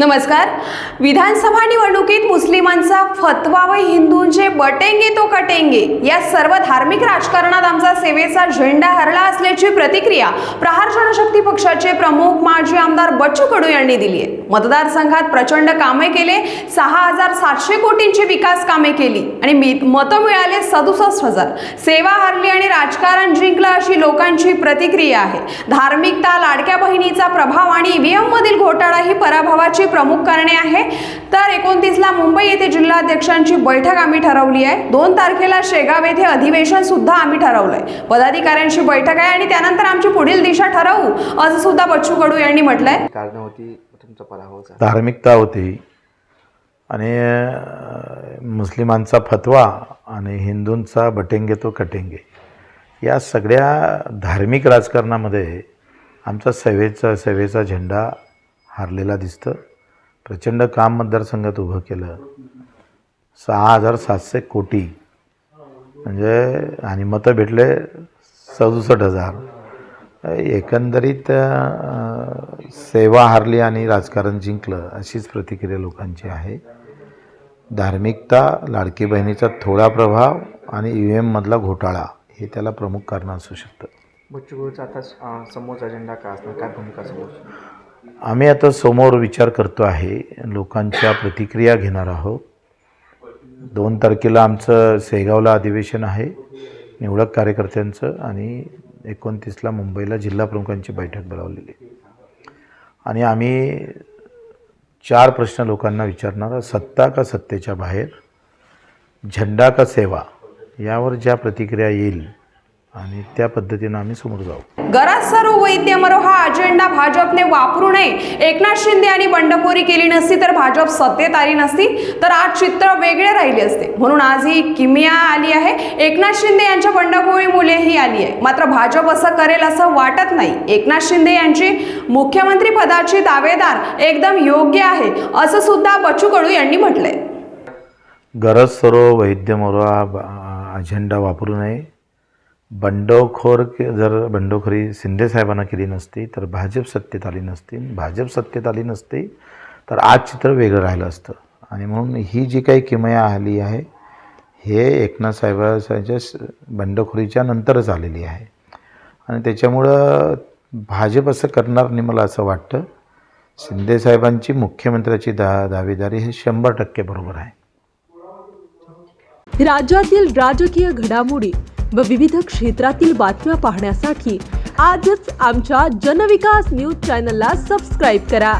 नमस्कार. विधानसभा निवडणुकीत मुस्लिमांचा फतवा व हिंदूंचे बटेंगे तो कटेंगे या सर्व धार्मिक राजकारणात आमचा सेवेचा झेंडा हरला असल्याची प्रतिक्रिया प्रहार जनशक्ती पक्षाचे प्रमुख माजी आमदार बच्चू कडू यांनी दिली आहे. मतदारसंघात प्रचंड कामे केले सहा हजार सातशे कोटींची विकास कामे केली आणि मी- मतं मिळाले सदुसष्ट हजार. सेवा हरली आणि राजकारण जिंकलं अशी लोकांची प्रतिक्रिया आहे. धार्मिकता लाडक्या बहिणीचा प्रभाव आणि ईव्हीएम मधील घोटाळा ही पराभवाची प्रमुख कारणे आहे. तर एकोणतीसला मुंबई येथे जिल्हाध्यक्षांची बैठक आम्ही ठरवली आहे. दोन तारखेला शेगाव येथे अधिवेशन सुद्धा आम्ही ठरवलंय. पदाधिकाऱ्यांची बैठक आहे आणि त्यानंतर आमची पुढील दिशा ठरवू. असं सुद्धा बच्चू कडू यांनी म्हटलंय. कारण होती तुमचा पराभव धार्मिकता होती. आणि मुस्लिमांचा फतवा आणि हिंदूंचा बटेंगे तो कटेंगे. या सगळ्या धार्मिक राजकारणामध्ये आमचा सेवेचा सेवेचा झेंडा हारलेला दिसतं. प्रचंड काम मतदारसंघात उभं केलं. सहा हजार सातशे कोटी. म्हणजे आणि मतं भेटले सदुसष्ट हजार. एकंदरीत सेवा हारली आणि राजकारण जिंकलं अशीच प्रतिक्रिया लोकांची आहे. धार्मिकता लाडकी बहिणीचा थोडा प्रभाव आणि यू एममधला घोटाळा हे त्याला प्रमुख कारण असू शकतं. आता समोरचा अजेंडा काय असणार? काय भूमिका समोर? आम्ही आता समोर विचार करतो आहे लोकांच्या प्रतिक्रिया घेणार आहोत. दोन तारखेला आमचं सेगावला अधिवेशन आहे निवडक कार्यकर्त्यांचं आणि एकोणतीसला मुंबईला जिल्हा प्रमुखांची बैठक बोलावलेली. आणि आम्ही चार प्रश्न लोकांना विचारणार सत्ता का सत्तेच्या बाहेर झेंडा का सेवा यावर ज्या प्रतिक्रिया येईल आणि त्या पद्धतीनं आम्ही समोर जाऊ. गरज सर्व वैद्य मरो हा अजेंडा भाजपने वापरू नये. एकनाथ शिंदे यांनी बंडखोरी केली नसती तर भाजप सत्तेत आली नसती तर आज चित्र वेगळे राहिले असते. म्हणून आज ही किमिया आली आहे. एकनाथ शिंदे यांच्या बंडखोरीमुळे ही आली आहे. मात्र भाजप असं करेल असं वाटत नाही. एकनाथ शिंदे यांची मुख्यमंत्री पदाची दावेदार एकदम योग्य आहे असं सुद्धा बच्चू कडू यांनी म्हटलंय. गरज सरो वैद्य मरो हा अजेंडा वापरू नये. बंडखोर जर बंडखोरी शिंदे साहेबांना केली नसती तर भाजप सत्तेत आली नसती. भाजप सत्तेत आली नसती तर आज चित्र वेगळं राहिलं असतं. आणि म्हणून ही जी काही किमया आली आहे हे एकनाथ साहेबांच्या बंडखोरीच्या नंतरच आलेली आहे. आणि त्याच्यामुळं भाजप असं करणार नाही मला असं वाटतं शिंदे साहेबांची मुख्यमंत्र्याची दा दावेदारी हे शंभर टक्के बरोबर आहे. राज्यातील राजकीय घडामोडी व विविध क्षेत्रातील बातम्या पाहण्यासाठी आजच आमच्या जनविकास न्यूज चॅनलला सबस्क्राईब करा.